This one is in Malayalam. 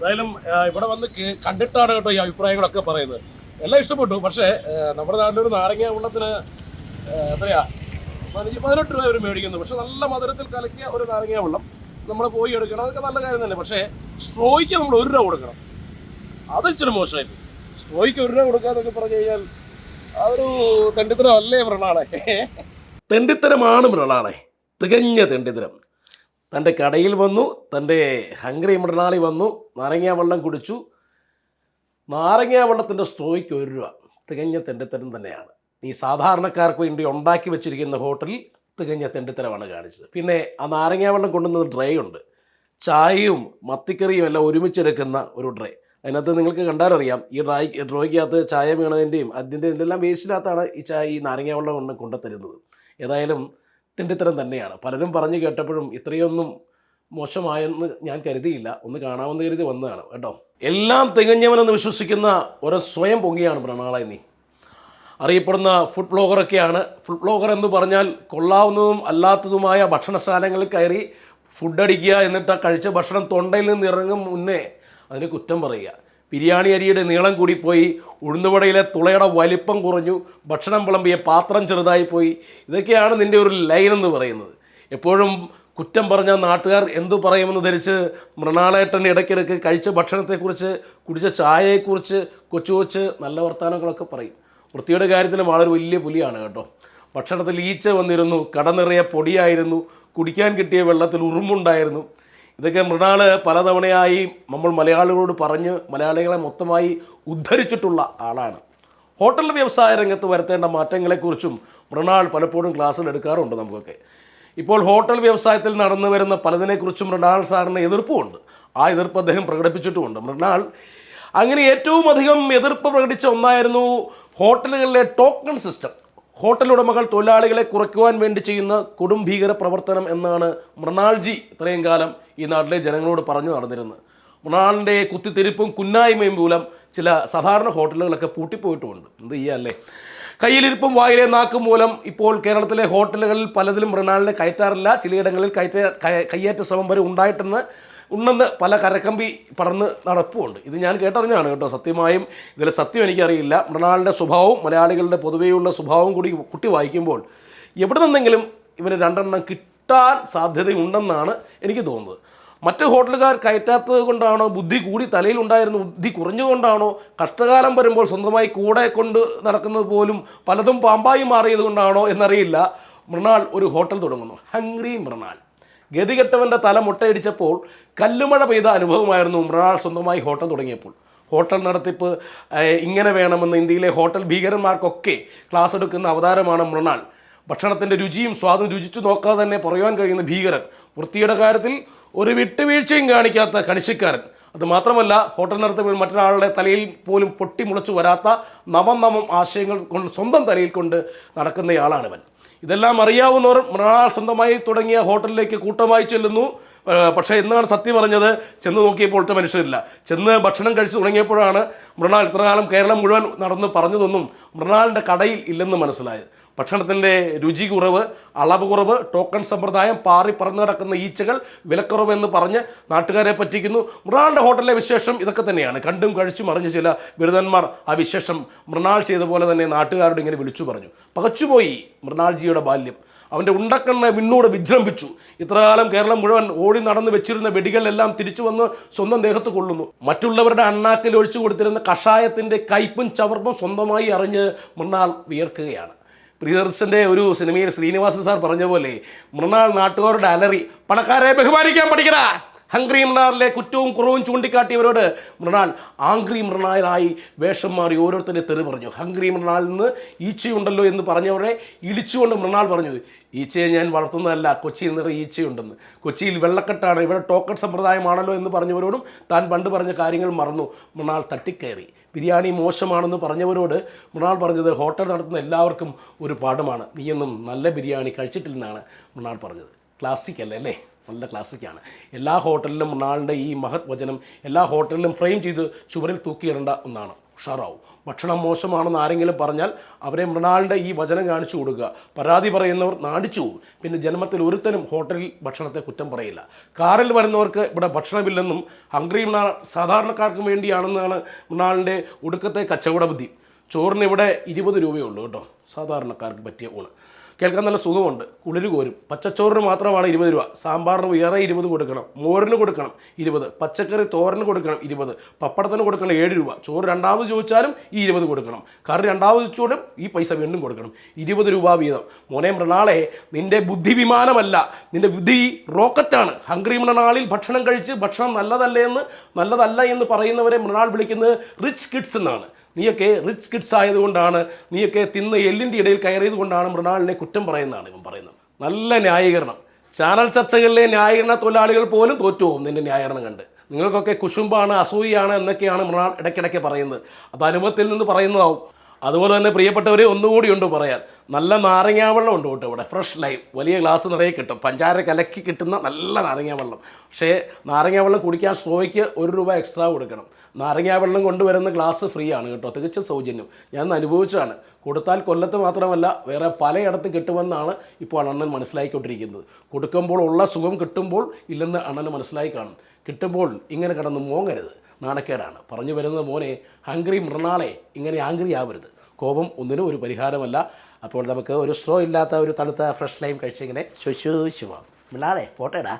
എന്തായാലും ആ, ഇവിടെ വന്ന് കണ്ടിട്ടാണ് കേട്ടോ ഈ അഭിപ്രായങ്ങളൊക്കെ പറയുന്നത്. എല്ലാം ഇഷ്ടപ്പെട്ടു. പക്ഷേ നമ്മുടെ നമ്മുടെ നാട്ടിലൊരു നാരങ്ങ വെള്ളത്തിന് എത്രയാ? പതിനഞ്ച് പതിനെട്ട് രൂപ അവർ മേടിക്കുന്നു. പക്ഷെ നല്ല മധുരത്തിൽ കലക്കിയ ഒരു നാരങ്ങ വെള്ളം നമ്മൾ പോയി എടുക്കണം. അതൊക്കെ നല്ല കാര്യം തന്നെ പക്ഷേ സ്ട്രോയ്ക്ക് നമ്മൾ ഒരു രൂപ കൊടുക്കണം. അത് ഇച്ചിരി മോശമായിട്ട്. സ്ട്രോയ്ക്ക് ഒരു രൂപ കൊടുക്കാന്നൊക്കെ പറഞ്ഞു കഴിഞ്ഞാൽ അതൊരു തെണ്ടിത്തരം അല്ലേ മൃണാളെ? തെണ്ടിത്തരമാണ് മൃണാളെ. തികഞ്ഞ തെണ്ടിത്തരം. തന്റെ കടയിൽ വന്നു തന്റെ ഹംഗ്രി മൃണാളി വന്നു നാരങ്ങ വെള്ളം കുടിച്ചു. നാരങ്ങ വെള്ളത്തിന്റെ സ്ട്രോയ്ക്ക് ഒരു രൂപ തികഞ്ഞ തെണ്ടിത്തരം തന്നെയാണ്. ഈ സാധാരണക്കാർക്ക് വേണ്ടി ഉണ്ടാക്കി വെച്ചിരിക്കുന്ന ഹോട്ടലിൽ തികഞ്ഞ തെണ്ടിത്തരമാണ് കാണിച്ചത്. പിന്നെ ആ നാരങ്ങ വെള്ളം കൊണ്ടുവന്നത് ഡ്രൈ ഉണ്ട്. ചായയും മത്തിക്കറിയും എല്ലാം ഒരുമിച്ചെടുക്കുന്ന ഒരു ഡ്രൈ അതിനകത്ത് നിങ്ങൾക്ക് കണ്ടാലറിയാം ഈ ഡ്രൈ ഡ്രോയ്ക്കകത്ത് ചായ വീണതിന്റെയും അതിന്റെ ഇതെല്ലാം വേസ്റ്റിനകത്താണ് ഈ ചായ ഈ നാരങ്ങ വെള്ളം കൊണ്ട് കൊണ്ടുത്തരുന്നത്. ഏതായാലും തെണ്ടിത്തരം തന്നെയാണ്. പലരും പറഞ്ഞു കേട്ടപ്പോഴും ഇത്രയൊന്നും മോശമായെന്ന് ഞാൻ കരുതിയില്ല. ഒന്ന് കാണാമെന്ന് കരുതി വന്നതാണ് കേട്ടോ. എല്ലാം തികഞ്ഞവനെന്ന് വിശ്വസിക്കുന്ന ഒരു സ്വയം പൊങ്ങിയാണ് പ്രണാളെ നീ അറിയപ്പെടുന്ന ഫുഡ് ബ്ലോഗറൊക്കെയാണ് ഫുഡ് ബ്ലോഗർ എന്ന് പറഞ്ഞാൽ കൊള്ളാവുന്നതും അല്ലാത്തതുമായ ഭക്ഷണശാലകളിൽ കയറി ഫുഡ് അടിക്കുക എന്നിട്ട് ആ കഴിച്ച ഭക്ഷണം തൊണ്ടയിൽ നിന്ന് ഇറങ്ങും മുന്നേ അതിന് കുറ്റം പറയുക. ബിരിയാണി അരിയുടെ നീളം കൂടിപ്പോയി ഉഴുന്നുവടയിലെ തുളയുടെ വലിപ്പം കുറഞ്ഞു ഭക്ഷണം വിളമ്പിയ പാത്രം ചെറുതായി പോയി. ഇതൊക്കെയാണ് നിന്റെ ഒരു ലൈൻ എന്ന് പറയുന്നത്. എപ്പോഴും കുറ്റം പറഞ്ഞ നാട്ടുകാർ എന്തു പറയുമെന്ന് ധരിച്ച് മൃണാളേട്ടൻ ഇടയ്ക്കിടയ്ക്ക് കഴിച്ച ഭക്ഷണത്തെക്കുറിച്ച് കുടിച്ച ചായയെക്കുറിച്ച് കൊച്ചു കൊച്ച് നല്ല വർത്തമാനങ്ങളൊക്കെ പറയും. വൃത്തിയുടെ കാര്യത്തിൽ വളരെ വലിയ പുലിയാണ് കേട്ടോ. ഭക്ഷണത്തിൽ ഈച്ച വന്നിരുന്നു കട നിറയെ പൊടിയായിരുന്നു കുടിക്കാൻ കിട്ടിയ വെള്ളത്തിൽ ഉറുമ്പുണ്ടായിരുന്നു. ഇതൊക്കെ മൃണാൾ പലതവണയായി നമ്മൾ മലയാളികളോട് പറഞ്ഞ് മലയാളികളെ മൊത്തമായി ഉദ്ധരിച്ചിട്ടുള്ള ആളാണ്. ഹോട്ടൽ വ്യവസായ രംഗത്ത് വരുത്തേണ്ട മാറ്റങ്ങളെക്കുറിച്ചും മൃണാൾ പലപ്പോഴും ക്ലാസ്സിൽ എടുക്കാറുണ്ട് നമുക്കൊക്കെ. ഇപ്പോൾ ഹോട്ടൽ വ്യവസായത്തിൽ നടന്നു വരുന്ന പലതിനെക്കുറിച്ചും മൃണാൾ സാറിന് എതിർപ്പുമുണ്ട് ആ എതിർപ്പ് അദ്ദേഹം പ്രകടിപ്പിച്ചിട്ടുമുണ്ട്. മൃണാൾ അങ്ങനെ ഏറ്റവും അധികം എതിർപ്പ് പ്രകടിച്ച ഒന്നായിരുന്നു ഹോട്ടലുകളിലെ ടോക്കൺ സിസ്റ്റം. ഹോട്ടൽ ഉടമകൾ തൊഴിലാളികളെ കുറയ്ക്കുവാൻ വേണ്ടി ചെയ്യുന്ന കൊടും ഭീകര പ്രവർത്തനം എന്നാണ് മൃണാൾജി ഇത്രയും കാലം ഈ നാട്ടിലെ ജനങ്ങളോട് പറഞ്ഞു നടന്നിരുന്നത്. മൃണാളിന്റെ കുത്തിത്തിരിപ്പും കുന്നായ്മയും മൂലം ചില സാധാരണ ഹോട്ടലുകളൊക്കെ പൂട്ടിപ്പോയിട്ടുമുണ്ട്. എന്ത് ചെയ്യാല്ലേ കയ്യിലിരിപ്പും വായിലെ നാക്കും മൂലം ഇപ്പോൾ കേരളത്തിലെ ഹോട്ടലുകളിൽ പലതിലും മൃണാളിനെ കയറ്റാറില്ല. ചിലയിടങ്ങളിൽ കയറ്റ കയ- കയ്യേറ്റ ശ്രമം വരെ ഉണ്ടായിട്ടെന്ന് ഉണ്ടെന്ന് പല കരക്കമ്പി പറന്ന് നടപ്പുമുണ്ട് ഇത് ഞാൻ കേട്ടറിഞ്ഞാണ് കേട്ടോ. സത്യമായും ഇതിൽ സത്യം എനിക്കറിയില്ല. മൃണാളിന്റെ സ്വഭാവവും മലയാളികളുടെ പൊതുവെയുള്ള സ്വഭാവവും കൂടി കുട്ടി വായിക്കുമ്പോൾ എവിടെ നിന്നെങ്കിലും ഇവന് രണ്ടെണ്ണം കിട്ടാൻ സാധ്യതയുണ്ടെന്നാണ് എനിക്ക് തോന്നുന്നത്. മറ്റ് ഹോട്ടലുകാർ കയറ്റാത്തത് കൊണ്ടാണോ? ബുദ്ധി കൂടി തലയിൽ ഉണ്ടായിരുന്ന. ബുദ്ധി കുറഞ്ഞുകൊണ്ടാണോ കഷ്ടകാലം വരുമ്പോൾ സ്വന്തമായി കൂടെ കൊണ്ട് നടക്കുന്നത് പോലും പലതും പാമ്പായി മാറിയത് കൊണ്ടാണോ എന്നറിയില്ല. മൃണാൾ ഒരു ഹോട്ടൽ തുടങ്ങുന്നു. ഹംഗ്രി മൃണാൾ. ഗതികെട്ടവന്റെ തല മുട്ടയടിച്ചപ്പോൾ കല്ലുമഴ പെയ്ത അനുഭവമായിരുന്നു മൃണാൾ സ്വന്തമായി ഹോട്ടൽ തുടങ്ങിയപ്പോൾ. ഹോട്ടൽ നടത്തിപ്പ് ഇങ്ങനെ വേണമെന്ന് ഇന്ത്യയിലെ ഹോട്ടൽ ഭീകരന്മാർക്കൊക്കെ ക്ലാസ് എടുക്കുന്ന അവതാരമാണ് മൃണാൾ ഭക്ഷണത്തിന്റെ രുചിയും സ്വാദും രുചിച്ചു നോക്കാതെ തന്നെ പറയുവാൻ കഴിയുന്ന ഭീകരൻ വൃത്തിയുടെ കാര്യത്തിൽ ഒരു വിട്ടുവീഴ്ചയും കാണിക്കാത്ത കണിശക്കാരൻ. അത് മാത്രമല്ല ഹോട്ടൽ നടത്തുമ്പോൾ മറ്റൊരാളുടെ തലയിൽ പോലും പൊട്ടിമുളച്ചു വരാത്ത നവം നവം ആശയങ്ങൾ കൊണ്ട് സ്വന്തം തലയിൽ കൊണ്ട് നടക്കുന്നയാളാണിവൻ. ഇതെല്ലാം അറിയാവുന്നവർ മൃണാൾ സ്വന്തമായി തുടങ്ങിയ ഹോട്ടലിലേക്ക് കൂട്ടമായി ചെല്ലുന്നു. പക്ഷേ എന്നാണ് സത്യം പറഞ്ഞത് ചെന്ന് നോക്കിയപ്പോൾ ഒട്ടും മനുഷ്യരില്ല. ചെന്ന് ഭക്ഷണം കഴിച്ചു തുടങ്ങിയപ്പോഴാണ് മൃണാൾ ഇത്രകാലം കേരളം മുഴുവൻ നടന്ന് പറഞ്ഞതൊന്നും മൃണാളിന്റെ കടയിൽ ഇല്ലെന്ന് മനസ്സിലായത്. ഭക്ഷണത്തിന്റെ രുചി കുറവ് അളവ് കുറവ് ടോക്കൺ സമ്പ്രദായം പാറി പറന്നു കിടക്കുന്ന ഈച്ചകൾ വിലക്കുറവ് എന്ന് പറഞ്ഞ് നാട്ടുകാരെ പറ്റിക്കുന്നു. മൃണാളിന്റെ ഹോട്ടലിലെ വിശേഷം ഇതൊക്കെ തന്നെയാണ്. കണ്ടും കഴിച്ചും അറിഞ്ഞ ചില ബിരുദന്മാർ ആ വിശേഷം മൃണാൾ ചെയ്ത പോലെ തന്നെ നാട്ടുകാരോട് ഇങ്ങനെ വിളിച്ചു പറഞ്ഞു. പകച്ചുപോയി മൃണാൾജിയുടെ ബാല്യം. അവന്റെ ഉണ്ടക്കണ്ണ വിണ്ണൂടെ വിജൃംഭിച്ചു. ഇത്രകാലം കേരളം മുഴുവൻ ഓടി നടന്ന് വെച്ചിരുന്ന വെടികളെല്ലാം തിരിച്ചു വന്ന് സ്വന്തം ദേഹത്ത് കൊള്ളുന്നു. മറ്റുള്ളവരുടെ അണ്ണാക്കിൽ ഒഴിച്ചു കൊടുത്തിരുന്ന കഷായത്തിന്റെ കയ്പും ചവർപ്പും സ്വന്തമായി അറിഞ്ഞ് മൃണാൾ വിയർക്കുകയാണ്. പ്രിയദർശന്റെ ഒരു സിനിമയിൽ ശ്രീനിവാസൻ സാർ പറഞ്ഞ പോലെ മൃണാൾ നാട്ടുകാരുടെ അലറി പണക്കാരെ ബഹുമാനിക്കാൻ പഠിക്കടാ. ഹംഗ്രി മൃണാറിലെ കുറ്റവും കുറവും ചൂണ്ടിക്കാട്ടിയവരോട് മൃണാൾ ആംഗ്രി മൃണാലായി വേഷം മാറി ഓരോരുത്തരെ തെറി പറഞ്ഞു. ഹംഗ്രി മൃണാലിൽ നിന്ന് ഈച്ചയുണ്ടല്ലോ എന്ന് പറഞ്ഞവരെ ഇളിച്ചുകൊണ്ട് മൃണാൾ പറഞ്ഞു. ഈച്ചയെ ഞാൻ വളർത്തുന്നതല്ല കൊച്ചിയിൽ നിറയെ ഈച്ചയുണ്ടെന്ന്. കൊച്ചിയിൽ വെള്ളക്കെട്ടാണ് ഇവിടെ ടോക്കൺ സമ്പ്രദായമാണല്ലോ എന്ന് പറഞ്ഞവരോടും താൻ പണ്ട് പറഞ്ഞ കാര്യങ്ങൾ മറന്നു. മൃണാൾ തട്ടിക്കയറി. ബിരിയാണി മോശമാണെന്ന് പറഞ്ഞവരോട് മൃണാൾ പറഞ്ഞത് ഹോട്ടൽ നടത്തുന്ന എല്ലാവർക്കും ഒരു പാഠമാണ്. നീയൊന്നും നല്ല ബിരിയാണി കഴിച്ചിട്ടില്ലെന്നാണ് മൃണാൾ പറഞ്ഞത്. ക്ലാസിക് അല്ലേ അല്ലേ? നല്ല ക്ലാസിക്കാണ് എല്ലാ ഹോട്ടലിലും മൃണാളിന്റെ ഈ മഹത് വചനം എല്ലാ ഹോട്ടലിലും ഫ്രെയിം ചെയ്ത് ചുവരിൽ തൂക്കിയിടേണ്ട ഒന്നാണ്. ഉഷാറാവും. ഭക്ഷണം മോശമാണെന്ന് ആരെങ്കിലും പറഞ്ഞാൽ അവരെ മൃണാളിന്റെ ഈ വചനം കാണിച്ചു കൊടുക്കുക. പരാതി പറയുന്നവർ നാടിച്ചു പോകും. പിന്നെ ജന്മത്തിൽ ഒരുത്തനും ഹോട്ടലിൽ ഭക്ഷണത്തെ കുറ്റം പറയില്ല. കാറിൽ വരുന്നവർക്ക് ഇവിടെ ഭക്ഷണമില്ലെന്നും ഹംഗ്രി മൃണാൾ സാധാരണക്കാർക്ക് വേണ്ടിയാണെന്നാണ് മൃണാളിന്റെ ഒടുക്കത്തെ കച്ചവട ബുദ്ധി. ചോറിന് ഇവിടെ ഇരുപത് രൂപയേ ഉള്ളൂ കേട്ടോ. സാധാരണക്കാർക്ക് പറ്റിയ ഊണ്. കേൾക്കാൻ നല്ല സുഖമുണ്ട്. കുളിര് കോരും. പച്ചച്ചോറിന് മാത്രമാണ് ഇരുപത് രൂപ. സാമ്പാറിന് വേറെ ഇരുപത് കൊടുക്കണം. മോരിന് കൊടുക്കണം ഇരുപത്. പച്ചക്കറി തോരന് കൊടുക്കണം ഇരുപത്. പപ്പടത്തിന് കൊടുക്കണം ഏഴ് രൂപ. ചോറ് രണ്ടാമത് ചോദിച്ചാലും ഈ ഇരുപത് കൊടുക്കണം. കറി രണ്ടാമത് ചോദിച്ചോടും ഈ പൈസ വീണ്ടും കൊടുക്കണം. ഇരുപത് രൂപ വീതം. മോനെ മൃണാളെ നിന്റെ ബുദ്ധി വിമാനമല്ല നിന്റെ ബുദ്ധി റോക്കറ്റാണ്. ഹംഗ്രി മൃണാളിൽ ഭക്ഷണം കഴിച്ച് ഭക്ഷണം നല്ലതല്ലേ എന്ന് നല്ലതല്ല എന്ന് പറയുന്നവരെ മൃണാൾ വിളിക്കുന്നത് റിച്ച് കിഡ്സ് എന്നാണ്. നീയൊക്കെ റിച്ച് കിഡ്സ് ആയതുകൊണ്ടാണ് നീയൊക്കെ തിന്ന് എല്ലിന്റെ ഇടയിൽ കയറിയത് കൊണ്ടാണ് മൃണാളിനെ കുറ്റം പറയുന്നതാണ് ഇവൻ പറയുന്നത്. നല്ല ന്യായീകരണം. ചാനൽ ചർച്ചകളിലെ ന്യായീകരണ തൊഴിലാളികൾ പോലും തോറ്റുപോകും നിന്റെ ന്യായീകരണം കണ്ട്. നിങ്ങൾക്കൊക്കെ കുശുമ്പാണ് അസൂയാണ് എന്നൊക്കെയാണ് മൃണാൾ ഇടയ്ക്കിടയ്ക്ക് പറയുന്നത്. അത് അനുഭവത്തിൽ നിന്ന് പറയുന്നതാവും. അതുപോലെ തന്നെ പ്രിയപ്പെട്ടവരെ ഒന്നുകൂടി ഉണ്ട് പറയാൻ. നല്ല നാരങ്ങാവെള്ളം ഉണ്ട് കേട്ടോ ഇവിടെ. ഫ്രഷ് ലൈം വലിയ ഗ്ലാസ് നിറയെ കിട്ടും. പഞ്ചാര കലക്കി കിട്ടുന്ന നല്ല നാരങ്ങാവെള്ളം പക്ഷേ നാരങ്ങാവെള്ളം കുടിക്കാൻ സ്ട്രോയ്ക്ക് ഒരു രൂപ എക്സ്ട്രാ കൊടുക്കണം. നാരങ്ങാവെള്ളം കൊണ്ടുവരുന്ന ഗ്ലാസ് ഫ്രീ ആണ് കേട്ടോ. തികച്ചും സൗജന്യം. ഞാൻ അനുഭവിച്ചതാണ്. കൊടുത്താൽ കൊല്ലത്ത് മാത്രമല്ല വേറെ പലയിടത്ത് കിട്ടുമെന്നാണ് ഇപ്പോൾ അണ്ണൻ മനസ്സിലാക്കിക്കൊണ്ടിരിക്കുന്നത് കൊടുക്കുമ്പോൾ ഉള്ള സുഖം കിട്ടുമ്പോൾ ഇല്ലെന്ന് അണ്ണന് മനസ്സിലായി കാണും. കിട്ടുമ്പോൾ ഇങ്ങനെ കിടന്ന് മോങ്ങരുത്. നാണക്കേടാണ്. പറഞ്ഞു വരുന്നത് മോനെ ഹംഗ്രി മൃണാളെ ഇങ്ങനെ ആംഗ്രി ആവരുത് കോപം ഒന്നിനും ഒരു പരിഹാരമല്ല. അപ്പോൾ നമുക്ക് ഒരു സ്ട്രോ ഇല്ലാത്ത ഒരു തണുത്ത ഫ്രഷ് ലൈം കഴിച്ചിങ്ങനെ ശുശൂശുവാം മൃണാളെ പോട്ടേടാ.